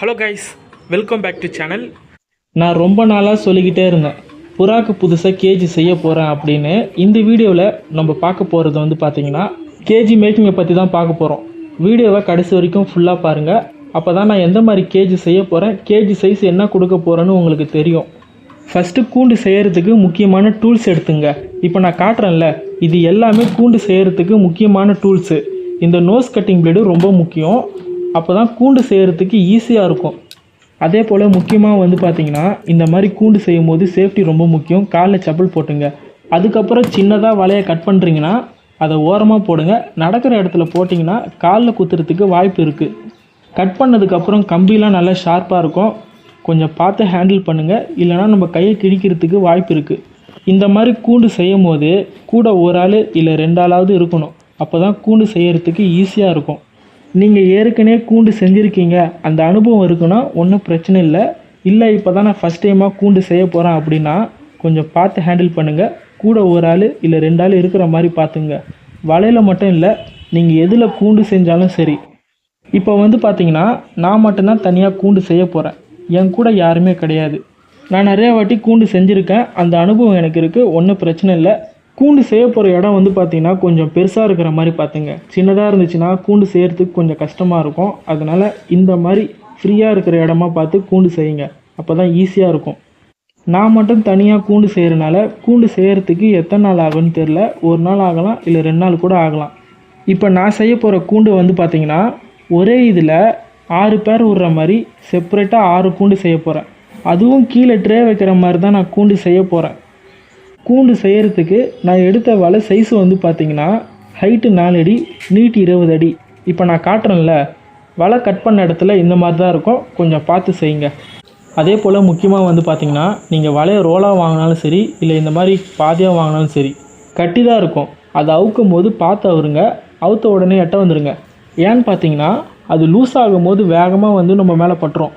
Hello guys welcome back to channel நான் ரொம்ப நாளாக சொல்லிக்கிட்டே இருந்தேன். புறாக்கு புதுசாக கேஜி செய்ய போகிறேன் அப்படின்னு. இந்த வீடியோவில் நம்ம பார்க்க போகிறது வந்து பார்த்தீங்கன்னா கேஜி மேக்கிங்கை பற்றி தான் பார்க்க போகிறோம் வீடியோவை கடைசி வரைக்கும் ஃபுல்லாக பாருங்கள் அப்போ தான் நான் எந்த மாதிரி கேஜி செய்ய போகிறேன் கேஜி சைஸ் என்ன கொடுக்க போகிறேன்னு உங்களுக்கு தெரியும். ஃபஸ்ட்டு கூண்டு செய்கிறதுக்கு முக்கியமான டூல்ஸ் எடுத்துங்க. இப்போ நான் காட்டுறேன்ல இது எல்லாமே கூண்டு செய்கிறதுக்கு முக்கியமான டூல்ஸு இந்த நோஸ் கட்டிங் பிளேடு ரொம்ப முக்கியம். அப்போ தான் கூண்டு செய்கிறதுக்கு ஈஸியாக இருக்கும். அதே போல் முக்கியமாக வந்து பார்த்திங்கன்னா இந்த மாதிரி கூண்டு செய்யும் போது சேஃப்டி ரொம்ப முக்கியம். காலில் செப்பல் போட்டுங்க. அதுக்கப்புறம் சின்னதாக வலையை கட் பண்ணுறீங்கன்னா அதை ஓரமாக போடுங்க. நடக்கிற இடத்துல போட்டிங்கன்னா காலில் குத்துறதுக்கு வாய்ப்பு இருக்குது கட் பண்ணதுக்கப்புறம் கம்பிலாம் நல்லா ஷார்ப்பாக இருக்கும். கொஞ்சம் பார்த்து ஹேண்டில் பண்ணுங்கள் இல்லைனா நம்ம கையை கிழிக்கிறதுக்கு வாய்ப்பு இருக்குது இந்த மாதிரி கூண்டு செய்யும் போது கூட ஒரு ஆள் இல்லை ரெண்டு ஆளாவது இருக்கணும். அப்போ தான் கூண்டு செய்கிறதுக்கு ஈஸியாக இருக்கும். நீங்கள் ஏற்கனவே கூண்டு செஞ்சுருக்கீங்க. அந்த அனுபவம் இருக்குன்னா ஒன்றும் பிரச்சனை இல்லை. இல்லை இப்போ தான் நான் ஃபஸ்ட் டைமாக கூண்டு செய்ய போகிறேன் அப்படின்னா கொஞ்சம் பார்த்து ஹேண்டில் பண்ணுங்கள் கூட ஒரு ஆள் இல்லை ரெண்டு ஆள் இருக்கிற மாதிரி பார்த்துங்க. வலையில் மட்டும் இல்லை நீங்கள் எதில் கூண்டு செஞ்சாலும் சரி. இப்போ வந்து பார்த்தீங்கன்னா நான் மட்டும்தான் தனியாக கூண்டு செய்ய போகிறேன் என் கூட யாருமே கிடையாது. நான் நிறைய வாட்டி கூண்டு செஞ்சுருக்கேன். அந்த அனுபவம் எனக்கு இருக்குது ஒன்றும் பிரச்சனை இல்லை. கூண்டு செய்ய போகிற இடம் வந்து பார்த்திங்கன்னா கொஞ்சம் பெருசாக இருக்கிற மாதிரி பார்த்துங்க சின்னதாக இருந்துச்சுன்னா கூண்டு செய்யறதுக்கு கொஞ்சம் கஷ்டமாக இருக்கும். அதனால் இந்த மாதிரி ஃப்ரீயாக இருக்கிற இடமா பார்த்து கூண்டு செய்யுங்க. அப்போ தான் ஈஸியாக இருக்கும். நான் மட்டும் தனியாக கூண்டு செய்கிறனால கூண்டு செய்கிறதுக்கு எத்தனை நாள் ஆகும்னு தெரில ஒரு நாள் ஆகலாம் இல்லை ரெண்டு நாள் கூட ஆகலாம். இப்போ நான் செய்ய போகிற கூண்டு வந்து பார்த்திங்கன்னா ஒரே இதில் ஆறு பேர் விடுற மாதிரி செப்பரேட்டாக ஆறு கூண்டு செய்ய போகிறேன் அதுவும் கீழே ட்ரே வைக்கிற மாதிரி தான் நான் கூண்டு செய்ய போகிறேன் கூண்டு செய்கிறதுக்கு நான் எடுத்த வலை சைஸ் வந்து பார்த்தீங்கன்னா ஹைட்டு நாலு அடி நீட்டு இருபது அடி. இப்போ நான் காட்டுறேன்ல வலை கட் பண்ண இடத்துல இந்த மாதிரி தான் இருக்கும். கொஞ்சம் பார்த்து செய்யுங்க. அதே போல் முக்கியமாக வந்து பார்த்திங்கன்னா நீங்கள் வலையை ரோலாக வாங்கினாலும் சரி இல்லை இந்த மாதிரி பாதியாக வாங்கினாலும் சரி கட்டி தான் இருக்கும். அதை அவுக்கும் போது பார்த்து அவருங்க அவுத்த உடனே எட்ட வந்துடுங்க ஏன்னு பார்த்தீங்கன்னா அது லூஸ் ஆகும்போது வேகமாக வந்து நம்ம மேலே பட்டுரும்.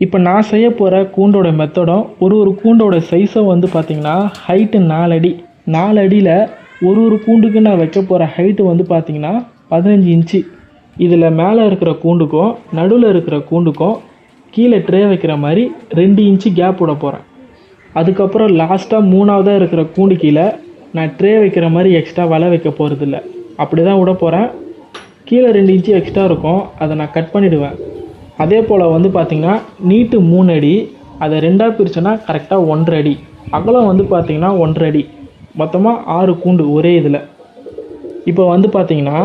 இப்போ நான் செய்ய போகிற கூண்டோட மெத்தடும் ஒரு ஒரு கூண்டோட சைஸும் வந்து பார்த்தீங்கன்னா ஹைட்டு நாலு அடி. நாலு அடியில் ஒரு ஒரு கூண்டுக்கு நான் வைக்க போகிற ஹைட்டு வந்து பார்த்தீங்கன்னா பதினஞ்சு இன்ச்சு இதில் மேலே இருக்கிற கூண்டுக்கும் நடுவில் இருக்கிற கூண்டுக்கும் கீழே ட்ரே வைக்கிற மாதிரி ரெண்டு இன்ச்சு கேப் விட போகிறேன் அதுக்கப்புறம் லாஸ்ட்டாக மூணாவதாக இருக்கிற கூண்டு கீழே நான் ட்ரே வைக்கிற மாதிரி எக்ஸ்ட்ரா வலை வைக்க போகிறதில்ல அப்படி தான் விட போகிறேன் கீழே ரெண்டு இன்ச்சு எக்ஸ்ட்ரா இருக்கும். அதை நான் கட் பண்ணிவிடுவேன் அதே போல் வந்து பார்த்திங்கன்னா நீட்டு மூணு அடி அதை ரெண்டாக பிரித்தோன்னா கரெக்டாக ஒன்றரை அடி. அகலம் வந்து பார்த்திங்கன்னா ஒன்றரை அடி. மொத்தமாக ஆறு கூண்டு ஒரே இதில். இப்போ வந்து பார்த்திங்கன்னா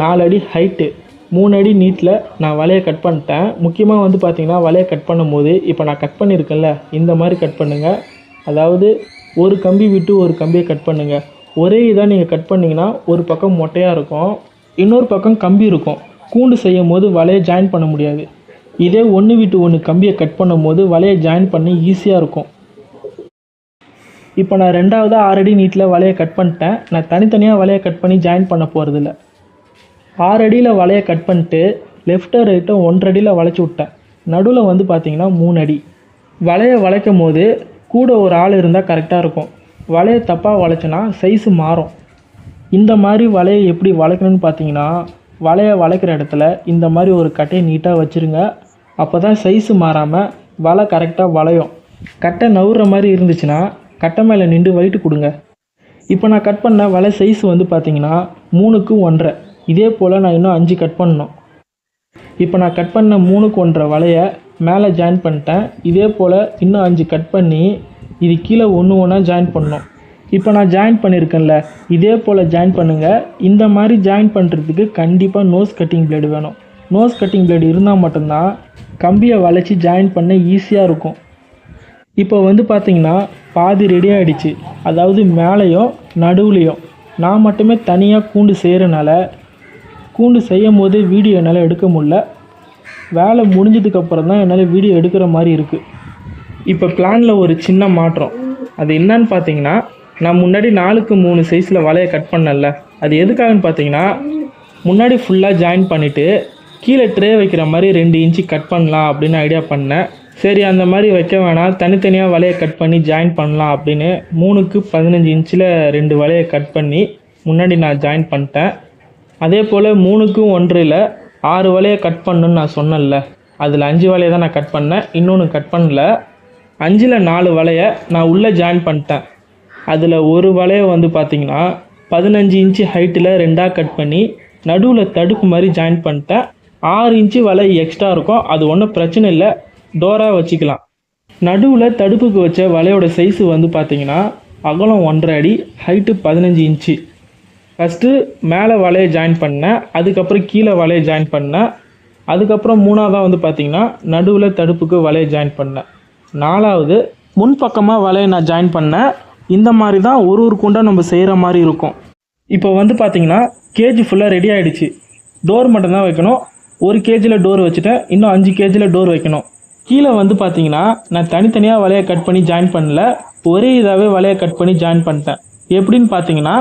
நாலு அடி ஹைட்டு மூணு அடி நீட்டில் நான் வலையை கட் பண்ணிட்டேன். முக்கியமாக வந்து பார்த்திங்கன்னா வலையை கட் பண்ணும்போது இப்போ நான் கட் பண்ணியிருக்கேன்ல இந்த மாதிரி கட் பண்ணுங்கள் அதாவது ஒரு கம்பி விட்டு ஒரு கம்பியை கட் பண்ணுங்கள் ஒரே இதாக நீங்கள் கட் பண்ணிங்கன்னா ஒரு பக்கம் மொட்டையாக இருக்கும் இன்னொரு பக்கம் கம்பி இருக்கும். கூண்டு செய்யும் போது வலையை ஜாயின் பண்ண முடியாது. இதே ஒன்று விட்டு ஒன்று கம்பியை கட் பண்ணும்போது வலையை ஜாயின் பண்ணி ஈஸியாக இருக்கும். இப்போ நான் ரெண்டாவது ஆறடி நீட்டில் வலையை கட் பண்ணிட்டேன். நான் தனித்தனியாக வலையை கட் பண்ணி ஜாயின் பண்ண போகிறதில்ல ஆறடியில் வலையை கட் பண்ணிட்டு லெஃப்ட்டோ ரைட்டோ ஒன்றடியில் வளைச்சி விட்டேன். நடுவில் வந்து பார்த்திங்கன்னா மூணு அடி. வலையை வளைக்கும் போது கூட ஒரு ஆள் இருந்தால் கரெக்டாக இருக்கும். வலையை தப்பாக வளைச்சோன்னா சைஸு மாறும். இந்த மாதிரி வலையை எப்படி வளைக்கணும்னு பார்த்தீங்கன்னா வலையை வளைக்கிற இடத்துல இந்த மாதிரி ஒரு கட்டையை நீட்டாக வச்சுருங்க. அப்போ தான் சைஸு மாறாமல் வலை கரெக்டாக வளையும். கட்டை நவுற மாதிரி இருந்துச்சுன்னா கட்டை மேலே நின்று வயிட்டு கொடுங்க. இப்போ நான் கட் பண்ண வலை சைஸ் வந்து பார்த்தீங்கன்னா மூணுக்கு ஒன்றரை. இதே போல் நான் இன்னும் அஞ்சு கட் பண்ணணும். இப்போ நான் கட் பண்ண மூணுக்கு ஒன்றரை வலையை மேலே ஜாயின் பண்ணிட்டேன். இதே போல் இன்னும் அஞ்சு கட் பண்ணி இது கீழே ஒன்று ஒன்றா ஜாயின் பண்ணணும். இப்போ நான் ஜாயின் பண்ணியிருக்கேன்ல இதே போல் ஜாயின் பண்ணுங்கள் இந்த மாதிரி ஜாயின் பண்ணுறதுக்கு கண்டிப்பாக நோஸ் கட்டிங் பிளேடு வேணும். நோஸ் கட்டிங் பிளேடு இருந்தால் மட்டும்தான் கம்பியை வளைச்சி ஜாயின் பண்ண ஈஸியாக இருக்கும். இப்போ வந்து பார்த்திங்கன்னா பாதி ரெடி ஆகிடுச்சு அதாவது மேலேயும் நடுவுலையும் நான் மட்டுமே தனியாக கூண்டு செய்கிறனால கூண்டு செய்யும் போதே வீடியோ என்னால் எடுக்க முடில வேலை முடிஞ்சதுக்கப்புறம் தான் என்னால் வீடியோ எடுக்கிற மாதிரி இருக்குது இப்போ பிளானில் ஒரு சின்ன மாற்றம். அது என்னன்னு பார்த்தீங்கன்னா நான் முன்னாடி நாலுக்கு மூணு சைஸில் வலையை கட் பண்ணல அது எதுக்காகன்னு பார்த்தீங்கன்னா முன்னாடி ஃபுல்லாக ஜாயின் பண்ணிவிட்டு கீழே ட்ரே வைக்கிற மாதிரி ரெண்டு இன்ச்சு கட் பண்ணலாம் அப்படின்னு ஐடியா பண்ணேன். சரி அந்த மாதிரி வைக்க வேணாம். தனித்தனியாக வலையை கட் பண்ணி ஜாயின் பண்ணலாம் அப்படின்னு மூணுக்கு பதினஞ்சு இன்ச்சில் ரெண்டு வலையை கட் பண்ணி முன்னாடி நான் ஜாயின் பண்ணிட்டேன். அதே போல் மூணுக்கும் ஒன்றில் ஆறு வலையை கட் பண்ணுன்னு நான் சொன்னேன்ல. அதில் அஞ்சு வலையை தான் நான் கட் பண்ணேன். இன்னொன்று கட் பண்ணல. அஞ்சில் நாலு வலையை நான் உள்ளே ஜாயின் பண்ணிட்டேன். அதில் ஒரு வலையை வந்து பார்த்திங்கன்னா பதினஞ்சு இன்ச்சு ஹைட்டில் ரெண்டாக கட் பண்ணி நடுவில் தடுப்பு மாதிரி ஜாயின் பண்ணிட்டேன். ஆறு இன்ச்சு வலை எக்ஸ்ட்ரா இருக்கும். அது ஒன்றும் பிரச்சனை இல்லை. டோராக வச்சுக்கலாம். நடுவில் தடுப்புக்கு வச்ச வலையோட சைஸு வந்து பார்த்தீங்கன்னா அகலம் ஒன்றரை அடி ஹைட்டு பதினஞ்சு இன்ச்சு. ஃபஸ்ட்டு மேலே வலையை ஜாயின் பண்ணேன். அதுக்கப்புறம் கீழே வலையை ஜாயின் பண்ணேன். அதுக்கப்புறம் மூணாவதாக வந்து பார்த்தீங்கன்னா நடுவில் தடுப்புக்கு வலையை ஜாயின் பண்ணேன். நாலாவது முன்பக்கமாக வலையை நான் ஜாயின் பண்ணேன். இந்த மாதிரி தான் ஒரு ஒரு குண்டா நம்ம செய்கிற மாதிரி இருக்கும். இப்போ வந்து பார்த்தீங்கன்னா கேஜி ஃபுல்லாக ரெடி ஆகிடுச்சு டோர் மட்டும்தான் வைக்கணும். ஒரு கேஜியில் டோர் வச்சுட்டேன் இன்னும் அஞ்சு கேஜியில் டோர் வைக்கணும். கீழே வந்து பார்த்தீங்கன்னா நான் தனித்தனியாக வலையை கட் பண்ணி ஜாயின் பண்ணல. ஒரே இதாகவே வலையை கட் பண்ணி ஜாயின் பண்ணிட்டேன். எப்படின்னு பார்த்தீங்கன்னா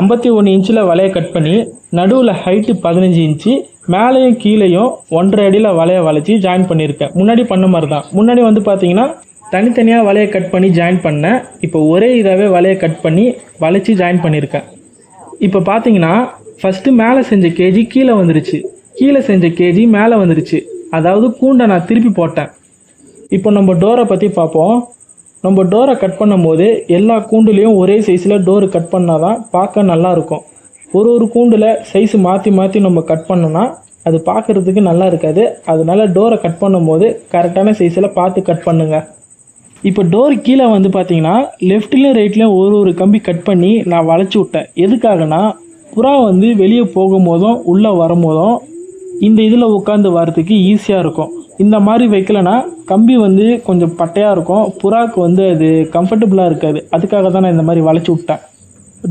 ஐம்பத்தி ஒன்று இன்ச்சில் வலையை கட் பண்ணி நடுவில் ஹைட்டு பதினஞ்சு இன்ச்சு மேலேயும் கீழேயும் ஒன்றரை அடியில் வலையை வளைச்சி ஜாயின் பண்ணியிருக்கேன். முன்னாடி பண்ண மாதிரி தான் முன்னாடி வந்து பார்த்தீங்கன்னா தனித்தனியாக வலையை கட் பண்ணி ஜாயின் பண்ணேன். இப்போ ஒரே இதாகவே வலையை கட் பண்ணி வளைச்சி ஜாயின் பண்ணியிருக்கேன். இப்போ பார்த்தீங்கன்னா ஃபஸ்ட்டு மேலே செஞ்ச கேஜி கீழே வந்துருச்சு. கீழே செஞ்ச கேஜி மேலே வந்துடுச்சு. அதாவது கூண்டை நான் திருப்பி போட்டேன். இப்போ நம்ம டோரை பற்றி பார்ப்போம். நம்ம டோரை கட் பண்ணும்போது எல்லா கூண்டுலேயும் ஒரே சைஸில் டோரு கட் பண்ணால் தான் பார்க்க நல்லாயிருக்கும். ஒரு ஒரு கூண்டில் சைஸ் மாற்றி மாற்றி நம்ம கட் பண்ணோன்னா அது பார்க்குறதுக்கு நல்லா இருக்காது. அதனால டோரை கட் பண்ணும்போது கரெக்டான சைஸில் பார்த்து கட் பண்ணுங்கள் இப்போ டோர் கீழே வந்து பார்த்தீங்கன்னா லெஃப்ட்லேயும் ரைட்லேயும் ஒரு ஒரு கம்பி கட் பண்ணி நான் வளைச்சி விட்டேன். எதுக்காகனா புறா வந்து வெளியே போகும்போதும் உள்ளே வரும்போதும் இந்த இதில் உட்காந்து வரதுக்கு ஈஸியாக இருக்கும். இந்த மாதிரி வைக்கலனா கம்பி வந்து கொஞ்சம் பட்டையாக இருக்கும். புறாக்கு வந்து அது கம்ஃபர்டபுளாக இருக்காது. அதுக்காக தான் நான் இந்த மாதிரி வளைச்சி விட்டேன்.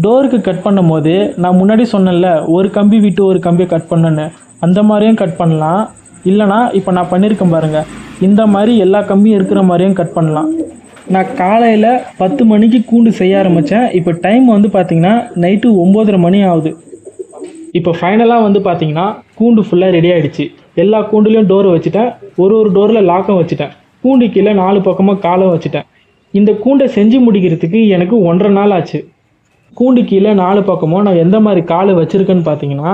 டோருக்கு கட் பண்ணும்போது நான் முன்னாடி சொன்னேன்ல ஒரு கம்பி விட்டு ஒரு கம்பியை கட் பண்ணேன்னு. அந்த மாதிரியும் கட் பண்ணலாம். இல்லைனா இப்போ நான் பண்ணியிருக்கேன் பாருங்கள் இந்த மாதிரி எல்லா கம்பியும் இருக்கிற மாதிரியும் கட் பண்ணலாம். நான் காலையில் பத்து மணிக்கு கூண்டு செய்ய ஆரம்பித்தேன் இப்போ டைம் வந்து பார்த்திங்கன்னா நைட்டு ஒம்போதரை மணி ஆகுது. இப்போ ஃபைனலாக வந்து பார்த்தீங்கன்னா கூண்டு ஃபுல்லாக ரெடி ஆகிடுச்சு எல்லா கூண்டுலேயும் டோர் வச்சுட்டேன். ஒரு ஒரு டோரில் லாக்கம் வச்சுட்டேன். கூண்டு கீழே நாலு பக்கமாக காலம் வச்சுட்டேன். இந்த கூண்டை செஞ்சு முடிக்கிறதுக்கு எனக்கு ஒன்றரை நாள் ஆச்சு. கூண்டு கீழே நாலு பக்கமும் நான் எந்த மாதிரி காலை வச்சுருக்கேன்னு பார்த்தீங்கன்னா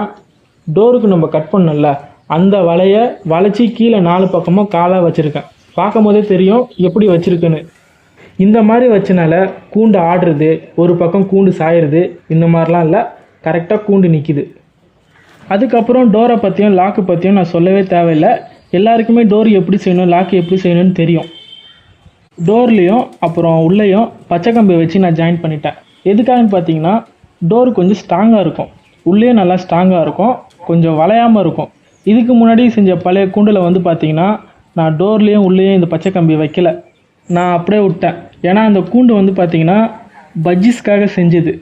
டோருக்கு நம்ம கட் பண்ணோம்ல அந்த வலையை வளைச்சி கீழே நாலு பக்கமும் காலாக வச்சுருக்கேன். பார்க்கும் போதே தெரியும் எப்படி வச்சுருக்குன்னு. இந்த மாதிரி வச்சனால கூண்டு ஆடுறது ஒரு பக்கம் கூண்டு சாயிறது இந்த மாதிரிலாம் இல்லை. கரெக்டாக கூண்டு நிற்கிது அதுக்கப்புறம் டோரை பற்றியும் லாக்கு பற்றியும் நான் சொல்லவே தேவையில்லை. எல்லாருக்குமே டோர் எப்படி செய்யணும் லாக்கு எப்படி செய்யணும்னு தெரியும். டோர்லேயும் அப்புறம் உள்ளேயும் பச்சை கம்பி வச்சு நான் ஜாயின் பண்ணிட்டேன். எதுக்காகன்னு பார்த்தீங்கன்னா டோர் கொஞ்சம் ஸ்ட்ராங்காக இருக்கும். உள்ளேயும் நல்லா ஸ்ட்ராங்காக இருக்கும். கொஞ்சம் வளையாமல் இருக்கும். இதுக்கு முன்னாடி செஞ்ச பழைய கூண்டில் வந்து பார்த்தீங்கன்னா நான் டோர்லேயும் உள்ளேயும் இந்த பச்சை கம்பி வைக்கல. நான் அப்படியே விட்டேன். ஏன்னா அந்த கூண்டு வந்து பார்த்திங்கன்னா பஜ்ஜிஸ்க்காக செஞ்சது.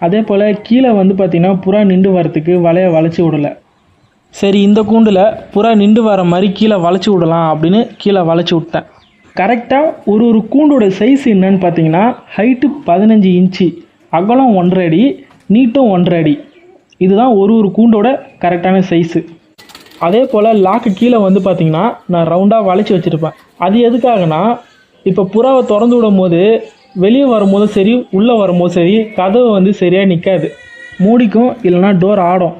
அதே போல் கீழே வந்து பார்த்தீங்கன்னா புறா நின்று வரத்துக்கு வலையை வளைச்சி விடலை. சரி இந்த கூண்டில் புறா நின்று வர மாதிரி கீழே வளைச்சி விடலாம் அப்படின்னு கீழே வளைச்சி விட்டேன். கரெக்டாக ஒரு ஒரு கூண்டோட சைஸ் என்னன்னு பார்த்தீங்கன்னா ஹைட்டு பதினஞ்சு இன்ச்சு அகலம் ஒன்றரை அடி நீட்டும் ஒன்றரை அடி. இதுதான் ஒரு ஒரு கூண்டோட கரெக்டான சைஸு அதே போல் லாக்கு கீழே வந்து பார்த்திங்கன்னா நான் ரவுண்டாக வளைச்சி வச்சுருப்பேன். அது எதுக்காகனா இப்போ புறாவை திறந்து விடும் போது வெளியே வரும்போதும் சரி உள்ளே வரும்போது சரி கதவு வந்து சரியாக நிற்காது மூடிக்கும் இல்லைன்னா டோர் ஆடும்.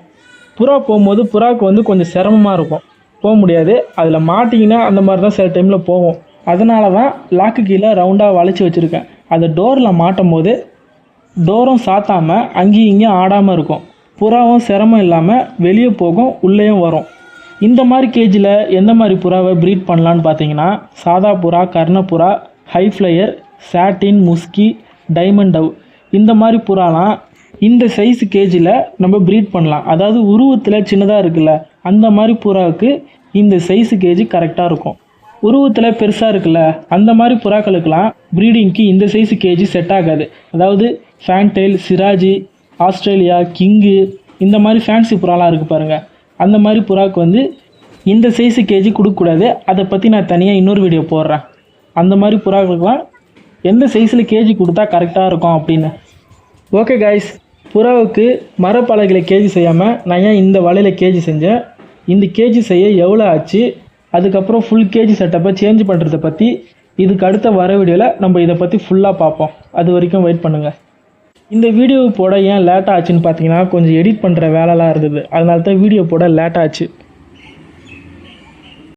புறா போகும்போது புறாவுக்கு வந்து கொஞ்சம் சிரமமாக இருக்கும். போக முடியாது. அதில் மாட்டிங்கன்னா அந்த மாதிரி தான் சில டைமில் போகும். அதனால தான் லாக்கு கீழே ரவுண்டாக வளைச்சி வச்சுருக்கேன். அந்த டோரில் மாட்டும் போது டோரும் சாத்தாமல் அங்கேயும் இங்கேயும் ஆடாமல் இருக்கும். புறாவும் சிரமம் இல்லாமல் வெளியே போகும் உள்ளேயும் வரும். இந்த மாதிரி கேஜில் எந்த மாதிரி புறாவை ப்ரீட் பண்ணலான்னு பார்த்தீங்கன்னா சாதா புறா கர்ணப்புறா ஹை ஃப்ளையர் சாட்டின் முஸ்கி டைமண்ட் டவ் இந்த மாதிரி புறாலாம் இந்த சைஸ் கேஜில் நம்ம ப்ரீட் பண்ணலாம். அதாவது உருவத்தில் சின்னதாக இருக்குல்ல அந்த மாதிரி புறாவுக்கு இந்த சைஸ் கேஜி கரெக்டாக இருக்கும். உருவத்தில் பெருசாக இருக்குல்ல அந்த மாதிரி புறாக்களுக்கெல்லாம் ப்ரீடிங்க்கு இந்த சைஸ் கேஜி செட் ஆகாது. அதாவது ஃபேன்டெயில் சிராஜி ஆஸ்திரேலியா கிங்கு இந்த மாதிரி ஃபேன்சி புறாலாம் இருக்குது பாருங்கள் அந்த மாதிரி புறாக்கு வந்து இந்த சைஸு கேஜி கொடுக்கக்கூடாது. அதை பற்றி நான் தனியாக இன்னொரு வீடியோ போடுறேன். அந்த மாதிரி புறாக்களுக்கெல்லாம் எந்த சைஸில் கேஜி கொடுத்தா கரெக்டாக இருக்கும் அப்படின்னு. ஓகே காய்ஸ் புறாவுக்கு மரப்பலகையில் கேஜி செய்யாமல் நான் ஏன் இந்த வலையில் கேஜி செஞ்சேன்? இந்த கேஜி செய்ய எவ்வளோ ஆச்சு? அதுக்கப்புறம் ஃபுல் கேஜி செட்டப்பை சேஞ்ச் பண்ணுறதை பற்றி இதுக்கு அடுத்த வர வீடியோவில் நம்ம இதை பற்றி ஃபுல்லாக பார்ப்போம். அது வரைக்கும் வெயிட் பண்ணுங்கள் இந்த வீடியோ போட ஏன் லேட் ஆச்சுன்னு பார்த்தீங்கன்னா கொஞ்சம் எடிட் பண்ணுற வேலைலாம் இருந்தது. அதனால தான் வீடியோ போட லேட் ஆச்சு.